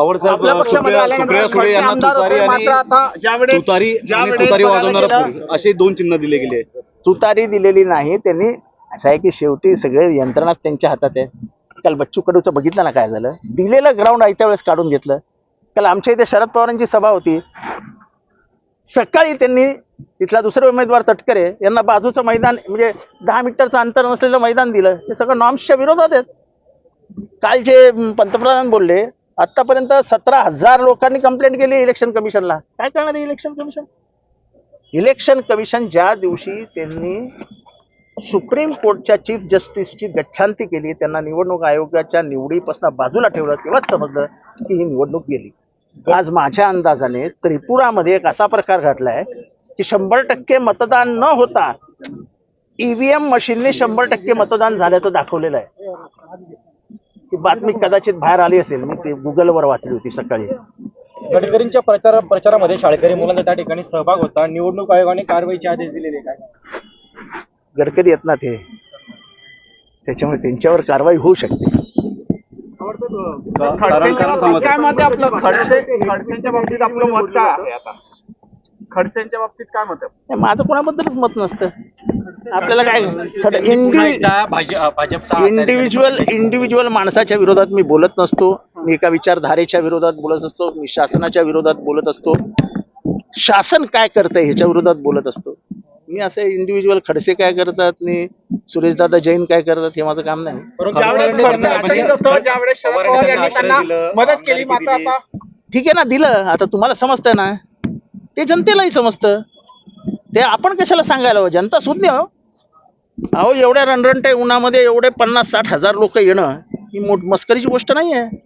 साहेब आपल्या पक्षामध्ये आल्यानंतर खडसे आमदार तुतारी होते, आणि मात्र आता ज्यावेळेस तुतारी आणि ज्यावेळेस तुतारी बघायला वाजवणारा गेलं- पुरुष असे दोन चिन्ह दिले गेले आहेत. तुतारी दिलेली नाही त्यांनी असं आहे की शेवटी सगळे यंत्रणाच त्यांच्या हातात आहे. काल बच्चू कडूचं बघितलं ना काय झालं? दिलेलं ग्राउंड आहे त्यावेळेस काढून घेतलं. काल आमच्या इथे शरद पवारांची सभा होती. सकाळी त्यांनी तिथला दुसरे उमेदवार तटकरे यांना बाजूचं मैदान म्हणजे दहा मीटरचं अंतर नसलेलं मैदान दिलं. हे सगळं नॉर्म्सच्या विरोधात आहेत. काल जे अं, पंतप्रधान बोलले आतापर्यंत सतरा हजार लोकांनी कंप्लेंट केली इलेक्शन कमिशनला काय करणार आहे इलेक्शन कमिशन इलेक्शन कमिशन ज्या दिवशी त्यांनी सुप्रीम कोर्टच्या चीफ जस्टिसची गच्छांती केली त्यांना निवडणूक आयोगाच्या निवडीपासून बाजूला ठेवलं तेव्हाच समजलं की ही निवडणूक गेली. आज माझ्या अंदाजाने त्रिपुरामध्ये एक असा प्रकार घडलाय की शंभर टक्के मतदान न होता ईव्हीएम मशीनने शंभर टक्के मतदान झाल्याचं दाखवलेलं आहे. ती बातमी कदाचित बाहेर आली असेल. मी ती गुगलवर वाचली होती सकाळी. गडकरींच्या प्रचार प्रचारामध्ये शाळकरी मुलांचा त्या ठिकाणी सहभाग होता. निवडणूक आयोगाने कारवाईचे आदेश दिलेले काय? गडकरी येत ना ते त्याच्यामुळे त्यांच्यावर कारवाई होऊ शकते. खडसेंच्या बाबतीत आपलं मत काय आहे आता खडसेंच्या बाबतीत काय मत आहे? नाही, माझं कोणाबद्दलच मत नसतं. आपल्याला काय एकदा भाजपचा इंडिव्हिज्युअल इंडिव्हिज्युअल माणसाच्या विरोधात मी बोलत नसतो. मी एका विचारधारेच्या विरोधात बोलत असतो. मी शासनाच्या विरोधात बोलत असतो. शासन काय करतंय ह्याच्या विरोधात बोलत असतो. मी असे इंडिव्हिज्युअल खडसे काय करतात? मी सुरेशदादा जैन काय करतात हे माझं काम नाही. ज्यावेळेस खडसे अडचणीत होतं ज्यावेळेस शरद पवार यांनी त्यांना मदत केली मात्र आता ठीक आहे ना दिलं. आता तुम्हाला समजतंय ना. ते जनतेलाही समजतं. ते आपण कशाला सांगायला हवं जनता सुज्ञ हो. अहो एवढ्या रणरणटे उन्हामध्ये एवढे पन्नास साठ हजार लोक येणं ही मोठ मस्करीची गोष्ट नाही आहे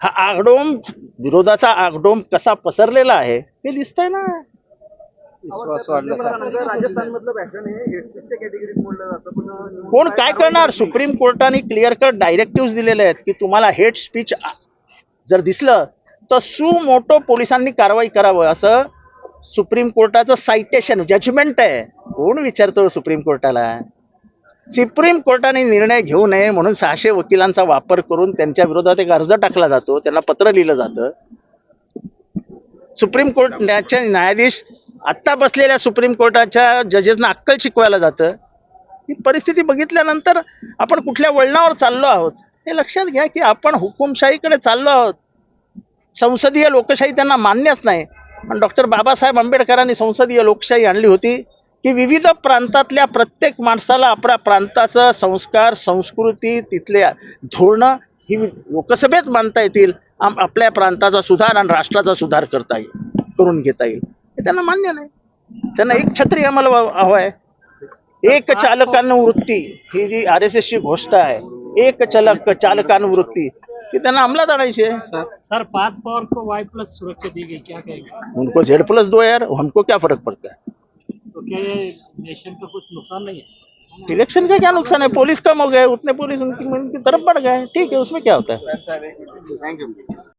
हा आगडोम विरोधाचा आगडोम कसा पसरलेला आहे हे दिसतंय ना. हे पण कोण काय करणार? सुप्रीम कोर्टाने क्लिअर कट डायरेक्टिव्ह दिलेले आहेत की तुम्हाला हेट स्पीच जर दिसलं तर सुमोटो पोलिसांनी कारवाई करावं असं सुप्रीम कोर्टाचं सायटेशन जजमेंट आहे. कोण विचारतो सुप्रीम कोर्टाला? सुप्रीम कोर्टाने निर्णय घेऊ नये म्हणून सहाशे वकिलांचा वापर करून त्यांच्या विरोधात एक अर्ज टाकला जातो त्यांना पत्र लिहिलं जातं. सुप्रीम कोर्टाच्या न्यायाधीश आत्ता बसलेल्या सुप्रीम कोर्टाच्या जजेसना अक्कल शिकवायला जातं. ही परिस्थिती बघितल्यानंतर आपण कुठल्या वळणावर चाललो आहोत? हे लक्षात घ्या की आपण हुकुमशाहीकडे चाललो आहोत. संसदीय लोकशाही त्यांना मान्यच नाही. पण डॉक्टर बाबासाहेब आंबेडकरांनी संसदीय लोकशाही आणली होती की विविध प्रांतातल्या प्रत्येक माणसाला आपल्या प्रांताचं संस्कार संस्कृती तिथल्या धोरणं ही लोकसभेत मानता येतील आम- आपल्या प्रांताचा सुधार आणि राष्ट्राचा सुधार करता येईल करून घेता येईल. हे त्यांना मान्य नाही. त्यांना एक छत्री आम्हाला हवं आहे. एक चालकानुवृत्ती ही जी आर एस एसची घोषणा आहे. एक चालक चालकानुवृत्ती ती त्यांना अंमलात आणायची? सर पार्थ पवार को वाई प्लस सुरक्षा दी गई क्या कहेंगे? उनको जेड प्लस दो यार हमको क्या फर्क पड़ता है? तो क्या ये नेशन का कुछ नुकसान नहीं है? इलेक्शन का क्या नुकसान है? पुलिस कम हो गए उतने पुलिस उनकी उनकी तरफ बढ़ गए। ठीक है उसमें क्या होता है?